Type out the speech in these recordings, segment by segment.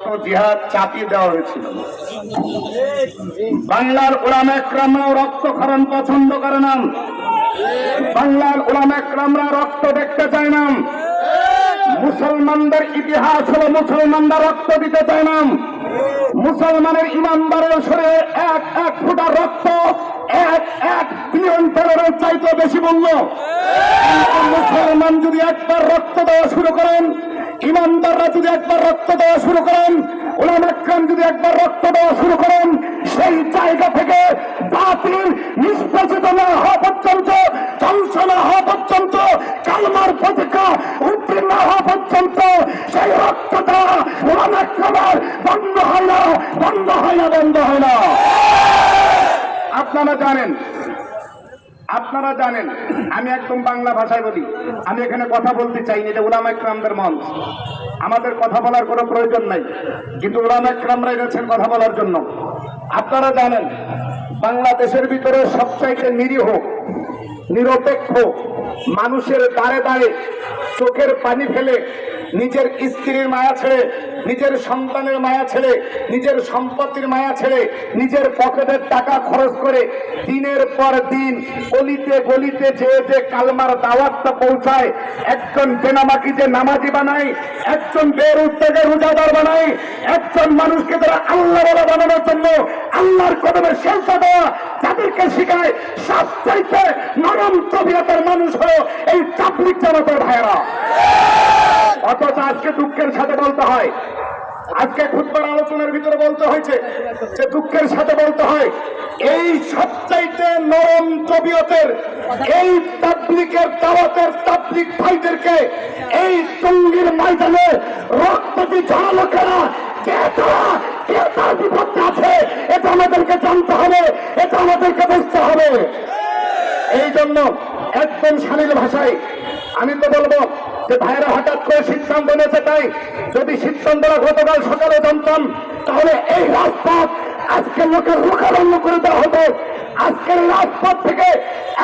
জিহাদ চাপিয়ে দেওয়া হয়েছিল। বাংলার ওলাম একরামরাও রক্তক্ষরণ পছন্দ করে না বাংলার ওলাম একরামরা রক্ত দেখতে চায় না মুসলমানদের ইতিহাস হলো মুসলমানরা রক্ত দিতে চায় না মুসলমানের ইমানদারের শরীরে এক এক ফুটা রক্ত, এক এক বিলিয়ন ডলারের চাইতে বেশি মূল্য। মুসলমান যদি একবার রক্ত দেওয়া শুরু করেন, ইমানদাররা যদি একবার রক্ত দেওয়া শুরু করেন, ওলাম আকরাম যদি একবার রক্ত দেওয়া শুরু করেন, সেই জায়গা থেকে বাতিল, নিষ্পেষিত না হওয়া পর্যন্ত ধ্বংস না হওয়া পর্যন্ত, কালমার প্রতীক্ষা উত্তীর্ণ হওয়া পর্যন্ত, সেই রক্ত দেওয়া ওলাম বন্ধ হয় না, বন্ধ হয় না, বন্ধ হয় না। আপনারা জানেন আপনারা জানেন, আমি একদম বাংলা ভাষায় বলি, আমি এখানে কথা বলতে চাই এটা ওলামা একরামদের মঞ্চ। আমাদের কথা বলার কোনো প্রয়োজন নাই, কিন্তু ওলামা একরামরা এনেছেন কথা বলার জন্য। আপনারা জানেন, বাংলাদেশের ভিতরে সবচাইতে নিরীহ, নিরপেক্ষ, মানুষের দাঁড়ে দাঁড়ে চোখের পানি ফেলে নিজের স্ত্রীর মায়া ছেড়ে নিজের সন্তানের মায়া ছেড়ে, নিজের সম্পত্তির মায়া ছেড়ে, নিজের পকেটের টাকা খরচ করে দিনের পর দিন গলিতে গলিতে যে যে কালমার দাওয়াতটা পৌঁছায়, একজন বেনামাকি যে নামাজি বানায়, একজন বেরুদ্যোগের রোজাদার বানায়, একজন মানুষকে তারা আল্লাহ বলা বানানোর জন্য আল্লাহর কদমে শেষা দেওয়া তাদেরকে শিখায় সবচাইতে নরম তবিয়তের মানুষ হলো এই চাপলিক জামাতের ভাইয়েরা। অথচ আজকে দুঃখের সাথে বলতে হয়। আজকে খুদবার আলোচনার ভিতরে বলতে হয়েছে যে দুঃখের সাথে বলতে হয়, এই সবচাইতে নরম তবিয়তের, এই তাবলিকের দাওয়াতের তাবলিক ভাইদেরকে এই টঙ্গির ময়দানে রক্তটি ঝরালো কেনা, কে তারা তার আছে, এটা আমাদেরকে জানতে হবে, এটা আমাদেরকে বুঝতে হবে। এই জন্য একদম শালীন ভাষায়। আমি তো বলব যে ভাইরা হঠাৎ করে সিদ্ধান্ত নিয়েছে তাই যদি সিদ্ধান্তটা গতকাল সকালে জানতাম, তাহলে এই রাজপথ আজকের লোকের রুখারণ্য করে দেওয়া হতো। আজকের রাজপথ থেকে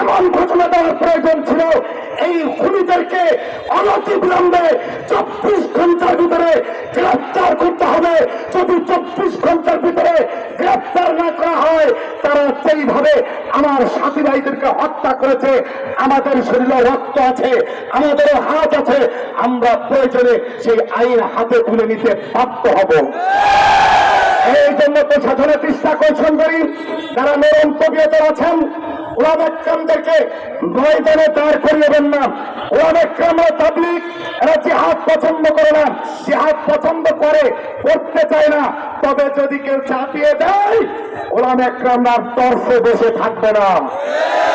এমন ঘোষণা দেওয়ার প্রয়োজন ছিল, এই খুনিদেরকে অনতি বিলম্বে চব্বিশ ঘণ্টার ভিতরে গ্রেফতার করতে হবে যদি চব্বিশ ঘণ্টার ভিতরে গ্রেফতার না করা হয় তারা সেইভাবে আমার ভাইদেরকে হত্যা করেছে, আমাদের শরীরে রক্ত আছে আমাদের হাত আছে, আমরা প্রয়োজনে সেই আইন হাতে তুলে নিতে বাধ্য হব। এই জন্য প্রশাসনের চেষ্টা করছেন করি তারা নরম তবিয়তের আছেন ওলামেকরামদেরকে ময়দানে দাঁড় করিয়েবেন না। ওলামেকরামরা পাবলিক এরা জিহাদ পছন্দ করে না। জিহাদ পছন্দ করে, করতে চায় না। তবে যদি কেউ চাপিয়ে দেয়, ওলাম একরামরা তর্সে বসে থাকবে না।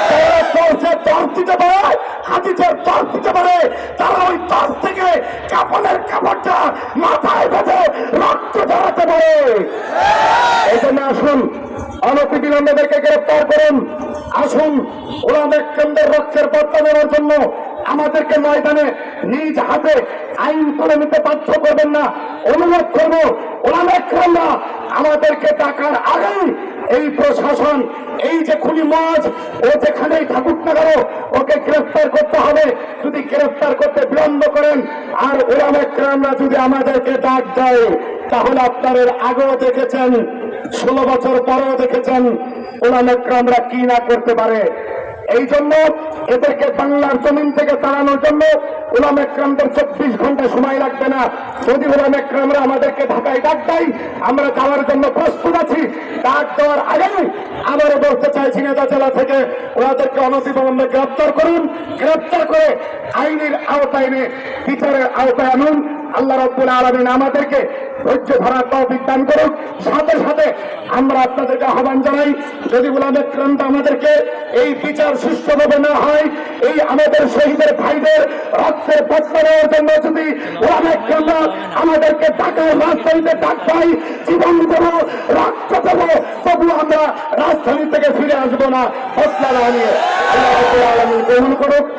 যারা তর্সে তর্স দিতে পারে, হাদিসের তর্স দিতে পারে, তারা ওই তর্স থেকে কাপড়ের কাপড়টা মাথায় বেঁধে রক্ত ঝরাতে পারে। এই জন্য আসুন অনতিবিলম্বেদেরকে গ্রেপ্তার করুন। আসুন ওরা কেন্দ্রের রক্ষের পত্র নেওয়ার জন্য আমাদেরকে ময়দানে নিজ হাতে আইন করে নিতে বাধ্য করবেন না। অনুরোধ করব ওরা না আমাদেরকে টাকার আগেই এই প্রশাসন, এই যে খুনি মাছ ও যেখানেই থাকুক না কেন, ওকে গ্রেফতার করতে হবে। যদি গ্রেফতার করতে বিলম্ব করেন, আর ওরাম একরামরা যদি আমাদেরকে ডাক দেয়, তাহলে আপনাদের আগেও দেখেছেন ষোলো বছর পরেও দেখেছেন ওলাম একরামরা কি না করতে পারে। এই জন্য এদেরকে বাংলার জমিন থেকে তাড়ানোর জন্য ওলাম একরামদের চব্বিশ ঘণ্টা সময় লাগবে না। যদি ওলাম একরামরা আমাদেরকে ঢাকায় ডাক দেয়, আমরা যাওয়ার জন্য প্রস্তুত আছি। ডাক দেওয়ার আগেই আবারও বলতে চাইছি নেতা জেলা থেকে, ওনাদেরকে অনতিবিলম্বে গ্রেপ্তার করুন। গ্রেপ্তার করে আইনের আওতায় এনে বিচারের আওতায় আনুন। আল্লাহ রব্বুল আলমিন আমাদেরকে ধৈর্য ধরার তৌফিক দান করুক। সাথে সাথে আমরা আপনাদেরকে আহ্বান জানাই, যদি গোলামের ক্রান্ত আমাদেরকে এই বিচার সুষ্ঠুভাবে না হয়, এই আমাদের শহীদের ভাইদের রক্তের বস্তা নেওয়ার জন্য যদি গোলামের ক্রান্ত আমাদেরকে ঢাকায় রাজধানীতে ডাক পাই, জীবন দেবো, রক্ত দেবো, তবু আমরা রাজধানী থেকে ফিরে আসব না। হত্যা নিয়ে গ্রহণ করুক।